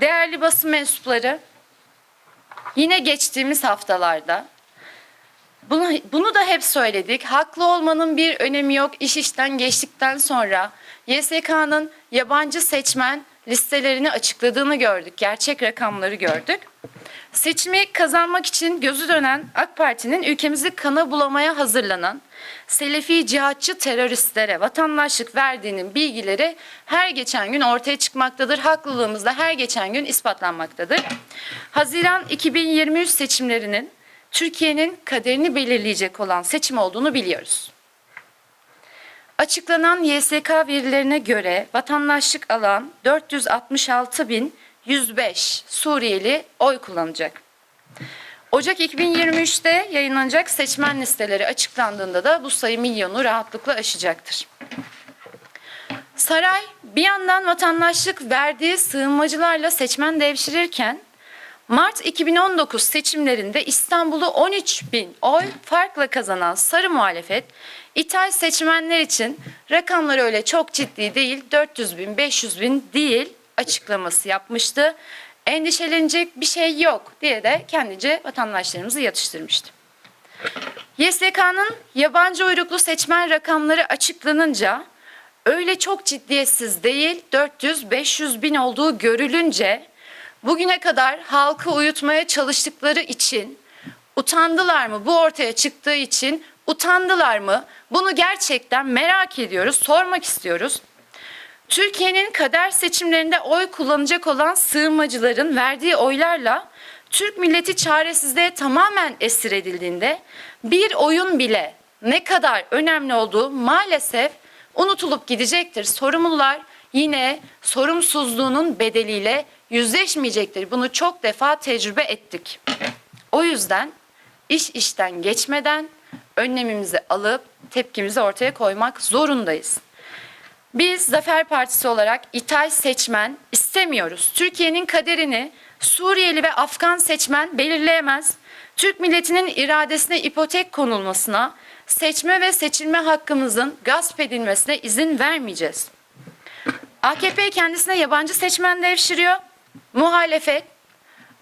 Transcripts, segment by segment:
Değerli basın mensupları, yine geçtiğimiz haftalarda bunu, bunu da hep söyledik. Haklı olmanın bir önemi yok. İş işten geçtikten sonra YSK'nın yabancı seçmen listelerini açıkladığını gördük. Gerçek rakamları gördük. Seçimi kazanmak için gözü dönen AK Parti'nin ülkemizi kana bulamaya hazırlanan Selefi cihatçı teröristlere vatandaşlık verdiğinin bilgileri her geçen gün ortaya çıkmaktadır. Haklılığımız da her geçen gün ispatlanmaktadır. Haziran 2023 seçimlerinin Türkiye'nin kaderini belirleyecek olan seçim olduğunu biliyoruz. Açıklanan YSK verilerine göre vatandaşlık alan 466.105 Suriyeli oy kullanacak. Ocak 2023'te yayınlanacak seçmen listeleri açıklandığında da bu sayı milyonu rahatlıkla aşacaktır. Saray bir yandan vatandaşlık verdiği sığınmacılarla seçmen devşirirken Mart 2019 seçimlerinde İstanbul'u 13 bin oy farkla kazanan sarı muhalefet ithal seçmenler için rakamlar öyle çok ciddi değil 400 bin 500 bin değil açıklaması yapmıştı. Endişelenecek bir şey yok diye de kendince vatandaşlarımızı yatıştırmıştı. YSK'nın yabancı uyruklu seçmen rakamları açıklanınca öyle çok ciddiyetsiz değil 400-500 bin olduğu görülünce bugüne kadar halkı uyutmaya çalıştıkları için utandılar mı? Bu ortaya çıktığı için utandılar mı? Bunu gerçekten merak ediyoruz, sormak istiyoruz. Türkiye'nin kader seçimlerinde oy kullanacak olan sığınmacıların verdiği oylarla Türk milleti çaresizliğe tamamen esir edildiğinde bir oyun bile ne kadar önemli olduğu maalesef unutulup gidecektir. Sorumlular yine sorumsuzluğunun bedeliyle yüzleşmeyecektir. Bunu çok defa tecrübe ettik. O yüzden iş işten geçmeden önlemimizi alıp tepkimizi ortaya koymak zorundayız. Biz Zafer Partisi olarak ithal seçmen istemiyoruz. Türkiye'nin kaderini Suriyeli ve Afgan seçmen belirleyemez. Türk milletinin iradesine ipotek konulmasına, seçme ve seçilme hakkımızın gasp edilmesine izin vermeyeceğiz. AKP kendisine yabancı seçmen devşiriyor. Muhalefet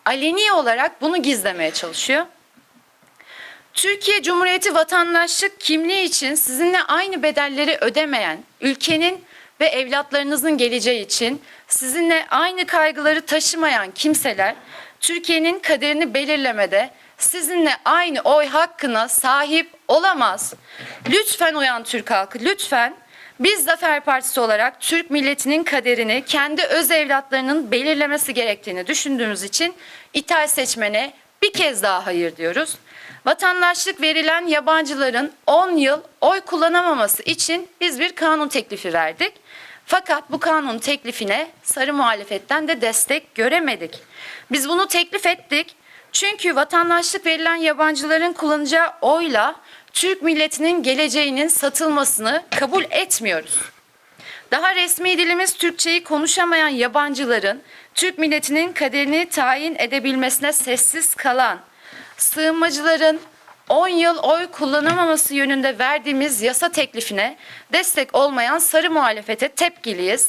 aleni olarak bunu gizlemeye çalışıyor. Türkiye Cumhuriyeti vatandaşlık kimliği için sizinle aynı bedelleri ödemeyen, ülkenin ve evlatlarınızın geleceği için sizinle aynı kaygıları taşımayan kimseler Türkiye'nin kaderini belirlemede sizinle aynı oy hakkına sahip olamaz. Lütfen uyan Türk halkı, lütfen biz Zafer Partisi olarak Türk milletinin kaderini kendi öz evlatlarının belirlemesi gerektiğini düşündüğümüz için ithal seçmene bir kez daha hayır diyoruz. Vatandaşlık verilen yabancıların 10 yıl oy kullanamaması için biz bir kanun teklifi verdik. Fakat bu kanun teklifine sarı muhalefetten de destek göremedik. Biz bunu teklif ettik. Çünkü vatandaşlık verilen yabancıların kullanacağı oyla Türk milletinin geleceğinin satılmasını kabul etmiyoruz. Daha resmi dilimiz Türkçeyi konuşamayan yabancıların Türk milletinin kaderini tayin edebilmesine sessiz kalan sığınmacıların 10 yıl oy kullanamaması yönünde verdiğimiz yasa teklifine destek olmayan sarı muhalefete tepkiliyiz.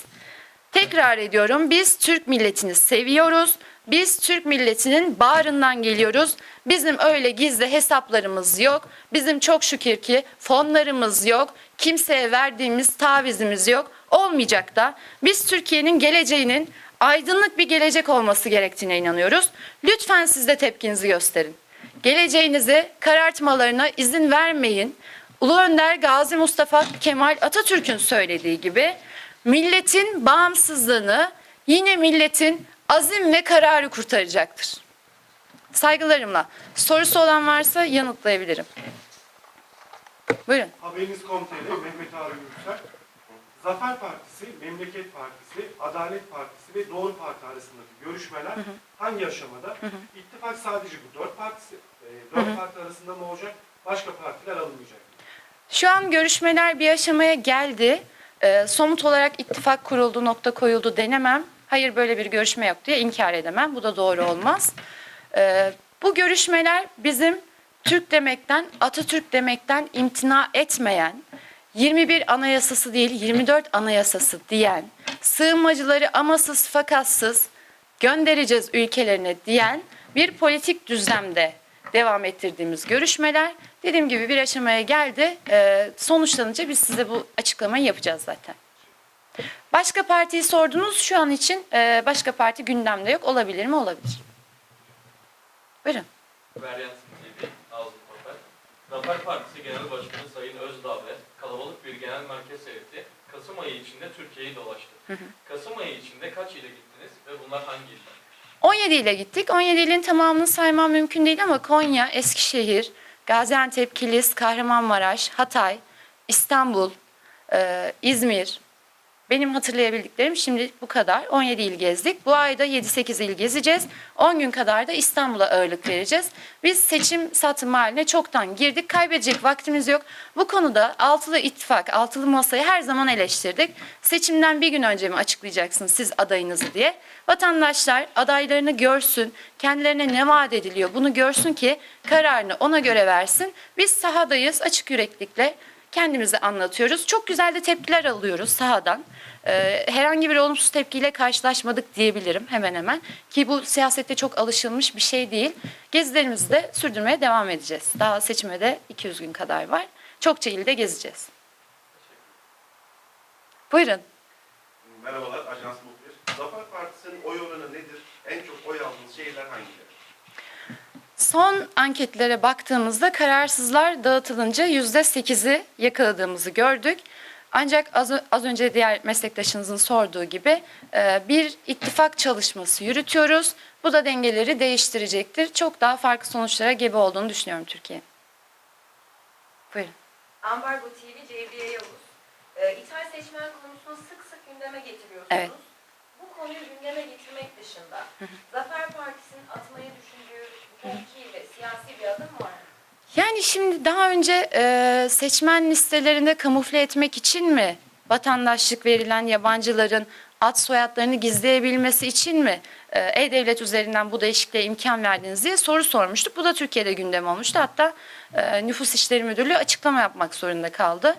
Tekrar ediyorum biz Türk milletini seviyoruz. Biz Türk milletinin bağrından geliyoruz. Bizim öyle gizli hesaplarımız yok. Bizim çok şükür ki fonlarımız yok. Kimseye verdiğimiz tavizimiz yok. Olmayacak da biz Türkiye'nin geleceğinin aydınlık bir gelecek olması gerektiğine inanıyoruz. Lütfen siz de tepkinizi gösterin. Geleceğinizi karartmalarına izin vermeyin. Ulu Önder Gazi Mustafa Kemal Atatürk'ün söylediği gibi milletin bağımsızlığını yine milletin azim ve kararı kurtaracaktır. Saygılarımla. Sorusu olan varsa yanıtlayabilirim. Buyurun. Haberiniz Komiteli Mehmet Arif Yüksel. Zafer Partisi, Memleket Partisi, Adalet Partisi ve Doğru Parti arasındaki görüşmeler hangi aşamada? İttifak sadece bu dört partisi, e, dört parti arasında mı olacak? Başka partiler alınmayacak. Şu an görüşmeler bir aşamaya geldi. Ee, somut olarak ittifak kuruldu, nokta koyuldu denemem. Hayır böyle bir görüşme yok diye inkar edemem. Bu da doğru olmaz. Ee, bu görüşmeler bizim Türk demekten, Atatürk demekten imtina etmeyen, 21 anayasası değil 24 anayasası diyen, sığınmacıları amasız fakatsız göndereceğiz ülkelerine diyen bir politik düzlemde devam ettirdiğimiz görüşmeler. Dediğim gibi bir aşamaya geldi. Ee, sonuçlanınca biz size bu açıklamayı yapacağız zaten. Başka partiyi sordunuz. Şu an için e, başka parti gündemde yok. Olabilir mi? Olabilir. Buyurun. Topel. Zafer Partisi Genel Başkanı Sayın Özdağ ve kalabalık bir genel merkez heyeti Kasım ayı içinde Türkiye'yi dolaştı. Kasım ayı içinde kaç ile gittiniz ve bunlar hangi iller? 17 ile gittik. 17 ilin tamamını saymam mümkün değil ama Konya, Eskişehir, Gaziantep, Kilis, Kahramanmaraş, Hatay, İstanbul, e, İzmir. Benim hatırlayabildiklerim şimdi bu kadar. 17 il gezdik. Bu ayda 7-8 il gezeceğiz. 10 gün kadar da İstanbul'a ağırlık vereceğiz. Biz seçim satım haline çoktan girdik. Kaybedecek vaktimiz yok. Bu konuda altılı ittifak, altılı masayı her zaman eleştirdik. Seçimden bir gün önce mi açıklayacaksınız siz adayınızı diye. Vatandaşlar adaylarını görsün, kendilerine ne vaat ediliyor bunu görsün ki kararını ona göre versin. Biz sahadayız açık yüreklikle kendimizi anlatıyoruz. Çok güzel de tepkiler alıyoruz sahadan. Ee, herhangi bir olumsuz tepkiyle karşılaşmadık diyebilirim hemen hemen. Ki bu siyasette çok alışılmış bir şey değil. Gezilerimizi de sürdürmeye devam edeceğiz. Daha seçime de 200 gün kadar var. Çokça ilde gezeceğiz. Buyurun. Merhabalar, Ajans Muhbir. Zafer Partisi'nin oy oranı nedir? En çok oy aldığınız şehirler hangileri? Son anketlere baktığımızda kararsızlar dağıtılınca yüzde sekizi yakaladığımızı gördük. Ancak az, az önce diğer meslektaşınızın sorduğu gibi e, bir ittifak çalışması yürütüyoruz. Bu da dengeleri değiştirecektir. Çok daha farklı sonuçlara gebe olduğunu düşünüyorum Türkiye. Buyurun. Ambargo TV, Cevriye Yavuz. Ee, ithal seçmen konusunu sık sık gündeme getiriyorsunuz. Evet. Bu konuyu gündeme getirmek dışında Zafer Partisi'nin atmayı düşündüğü hukuki ve siyasi bir adım var mı? Yani şimdi daha önce e, seçmen listelerinde kamufle etmek için mi vatandaşlık verilen yabancıların ad soyadlarını gizleyebilmesi için mi e, E-Devlet üzerinden bu değişikliğe imkan verdiniz diye soru sormuştuk. Bu da Türkiye'de gündem olmuştu. Hatta e, Nüfus İşleri Müdürlüğü açıklama yapmak zorunda kaldı.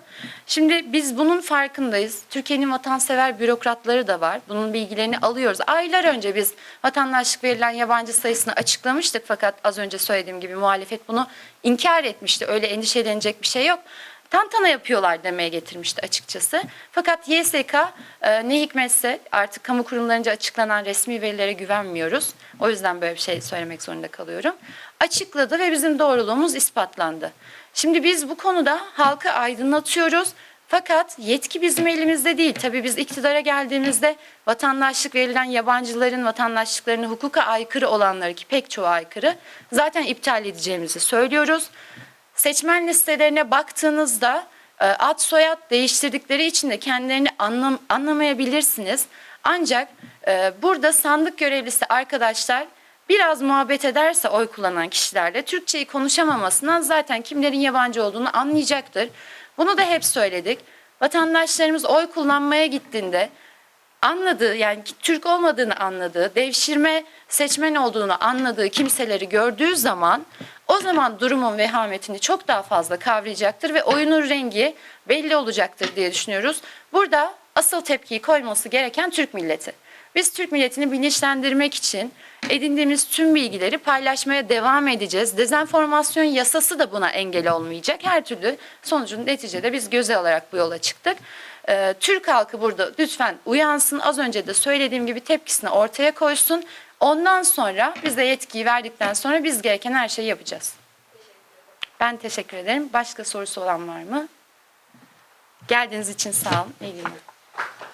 Şimdi biz bunun farkındayız. Türkiye'nin vatansever bürokratları da var. Bunun bilgilerini alıyoruz. Aylar önce biz vatandaşlık verilen yabancı sayısını açıklamıştık fakat az önce söylediğim gibi muhalefet bunu inkar etmişti. Öyle endişelenecek bir şey yok. Tantana yapıyorlar demeye getirmişti açıkçası. Fakat YSK e, ne hikmetse artık kamu kurumlarınca açıklanan resmi verilere güvenmiyoruz. O yüzden böyle bir şey söylemek zorunda kalıyorum. Açıkladı ve bizim doğruluğumuz ispatlandı. Şimdi biz bu konuda halkı aydınlatıyoruz. Fakat yetki bizim elimizde değil. Tabii biz iktidara geldiğimizde vatandaşlık verilen yabancıların vatandaşlıklarını hukuka aykırı olanları ki pek çoğu aykırı zaten iptal edeceğimizi söylüyoruz. Seçmen listelerine baktığınızda e, ad soyad değiştirdikleri için de kendilerini anlam anlamayabilirsiniz. Ancak e, burada sandık görevlisi arkadaşlar biraz muhabbet ederse oy kullanan kişilerle Türkçeyi konuşamamasından zaten kimlerin yabancı olduğunu anlayacaktır. Bunu da hep söyledik. Vatandaşlarımız oy kullanmaya gittiğinde anladığı yani Türk olmadığını anladığı, devşirme seçmen olduğunu anladığı kimseleri gördüğü zaman o zaman durumun vehametini çok daha fazla kavrayacaktır ve oyunun rengi belli olacaktır diye düşünüyoruz. Burada asıl tepkiyi koyması gereken Türk milleti. Biz Türk milletini bilinçlendirmek için edindiğimiz tüm bilgileri paylaşmaya devam edeceğiz. Dezenformasyon yasası da buna engel olmayacak. Her türlü sonucun neticede biz göze alarak bu yola çıktık. Ee, Türk halkı burada lütfen uyansın. Az önce de söylediğim gibi tepkisini ortaya koysun. Ondan sonra bize yetkiyi verdikten sonra biz gereken her şeyi yapacağız. Ben teşekkür ederim. Başka sorusu olan var mı? Geldiğiniz için sağ olun. İyi günler.